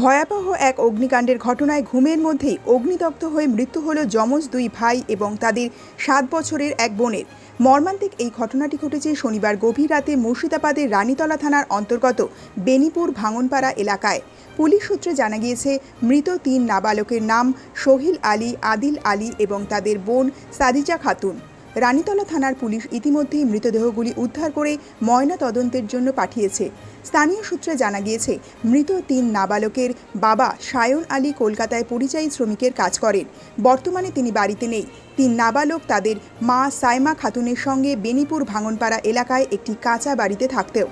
ভয়াবহ এক অগ্নিকাণ্ডের ঘটনায় ঘুমের মধ্যেই অগ্নিদগ্ধ হয়ে মৃত্যু হল যমজ দুই ভাই এবং তাদের সাত বছরের এক বোনের। মর্মান্তিক এই ঘটনাটি ঘটেছে শনিবার গভীর রাতে মুর্শিদাবাদের রানীতলা থানার অন্তর্গত বেনিপুর ভাঙনপাড়া এলাকায়। পুলিশ সূত্রে জানা গিয়েছে, মৃত তিন নাবালকের নাম সোহিল আলী, আদিল আলী এবং তাদের বোন সাদিজা খাতুন। রানীতলা থানার পুলিশ ইতিমধ্যেই মৃতদেহগুলি উদ্ধার করে ময়না তদন্তের জন্য পাঠিয়েছে। স্থানীয় সূত্রে জানা গিয়েছে, মৃত তিন নাবালকের বাবা সায়ন আলী কলকাতায় পরিযায়ী শ্রমিকের কাজ করেন। বর্তমানে তিনি বাড়িতে নেই। তিন নাবালক তাদের মা সাইমা খাতুনের সঙ্গে বেনিপুর ভাঙনপাড়া এলাকায় একটি কাঁচা বাড়িতে থাকতেও।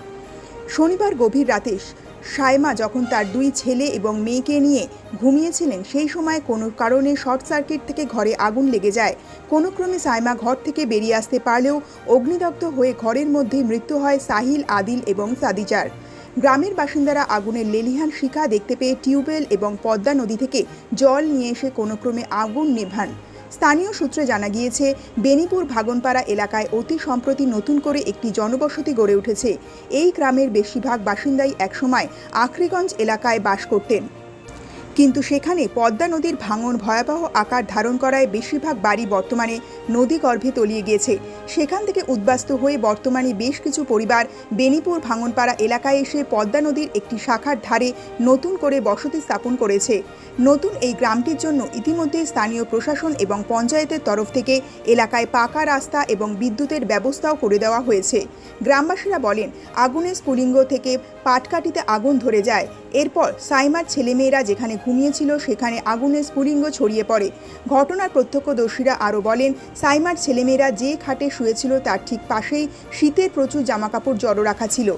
শনিবার গভীর রাতে সায়মা যখন তার দুই ছেলে এবং মেয়েকে নিয়ে ঘুমিয়েছিলেন, সেই সময় কোনো কারণে শর্ট সার্কিট থেকে ঘরে আগুন লেগে যায়। কোনো ক্রমে সায়মা ঘর থেকে বেরিয়ে আসতে পারলেও অগ্নিদগ্ধ হয়ে ঘরের মধ্যে মৃত্যু হয় সাহিল, আদিল এবং সাদিজার। গ্রামের বাসিন্দারা আগুনের লেলিহান শিখা দেখতে পেয়ে টিউবওয়েল এবং পদ্মা নদী থেকে জল নিয়ে এসে কোনো ক্রমে আগুন নেভান। স্থানীয় সূত্রে জানা গিয়েছে, বেনিপুর ভাগনপাড়া এলাকায় অতি সম্প্রতি নতুন করে একটি জনবসতি গড়ে উঠেছে। এই গ্রামের বেশিরভাগ বাসিন্দাই একসময় আখরিগঞ্জ এলাকায় বাস করতেন। কিন্তু সেখানে পদ্মা নদীর ভাঙন ভয়াবহ আকার ধারণ করায় বেশিরভাগ বাড়ি বর্তমানে নদী গর্ভে তলিয়ে গিয়েছে। সেখান থেকে উদ্বাস্ত হয়ে বর্তমানে বেশ কিছু পরিবার বেনিপুর ভাঙনপাড়া এলাকায় এসে পদ্মা নদীর একটি শাখার ধারে নতুন করে বসতি স্থাপন করেছে। নতুন এই গ্রামটির জন্য ইতিমধ্যে স্থানীয় প্রশাসন এবং পঞ্চায়েতের তরফ থেকে এলাকায় পাকা রাস্তা এবং বিদ্যুতের ব্যবস্থাও করে দেওয়া হয়েছে। গ্রামবাসীরা বলেন, আগুনের স্ফুলিঙ্গ থেকে পাটকাঠিতে আগুন ধরে যায়। এরপর সাইমার ছেলেমেয়েরা যেখানে ঘুমিয়েছিল সেখানে আগুনের স্ফুলিঙ্গ ছড়িয়ে পড়ে। ঘটনার প্রত্যক্ষদর্শীরা আরও বলেন সাইমার ছেলেমেয়েরা যে খাটে শুয়েছিল তার ঠিক পাশেই শীতের প্রচুর জামাকাপড় জড়ো রাখা ছিল।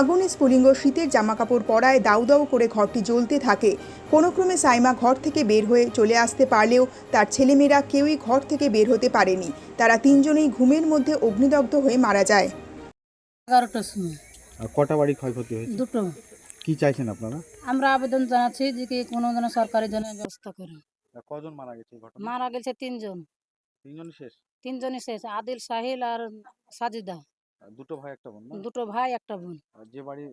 আগুনের স্ফুলিঙ্গ শীতের জামাকাপড় পরায় দাউ দাউ করে ঘরটি জ্বলতে থাকে। কোনো ক্রমে সাইমা ঘর থেকে বের হয়ে চলে আসতে পারলেও তার ছেলেমেয়েরা কেউই ঘর থেকে বের হতে পারেনি। তারা তিনজনেই ঘুমের মধ্যে অগ্নিদগ্ধ হয়ে মারা যায়। এগারোটার সময়। আর কটা বাড়ি ক্ষয়ক্ষতি হয়েছে? দুটো। কি চাইছেন আপনারা? আমরা আবেদন জানাচ্ছি যে কি কোনো যেন সরকারি জন্য ব্যবস্থা করে। কজন মারা গেছে ঘটনা মারা গেছে তিনজন। তিনজনই শেষ? তিনজনই শেষ আদিল সাহিল আর সাজিদা। দুটো ভাই একটা বোন দুটো ভাই একটা বোন। যে বাড়ি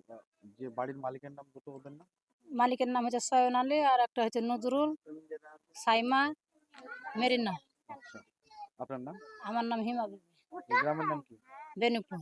যে বাড়ির মালিকের নাম দুটো ওদের না? মালিকের নাম হচ্ছে সয়ন আলী আর একটা হচ্ছে নজরুল সাইমা মেরিনা। আচ্ছা। আপনার নাম? আমার নাম হিমা গ্রামের নাম কি? বেনুপুর।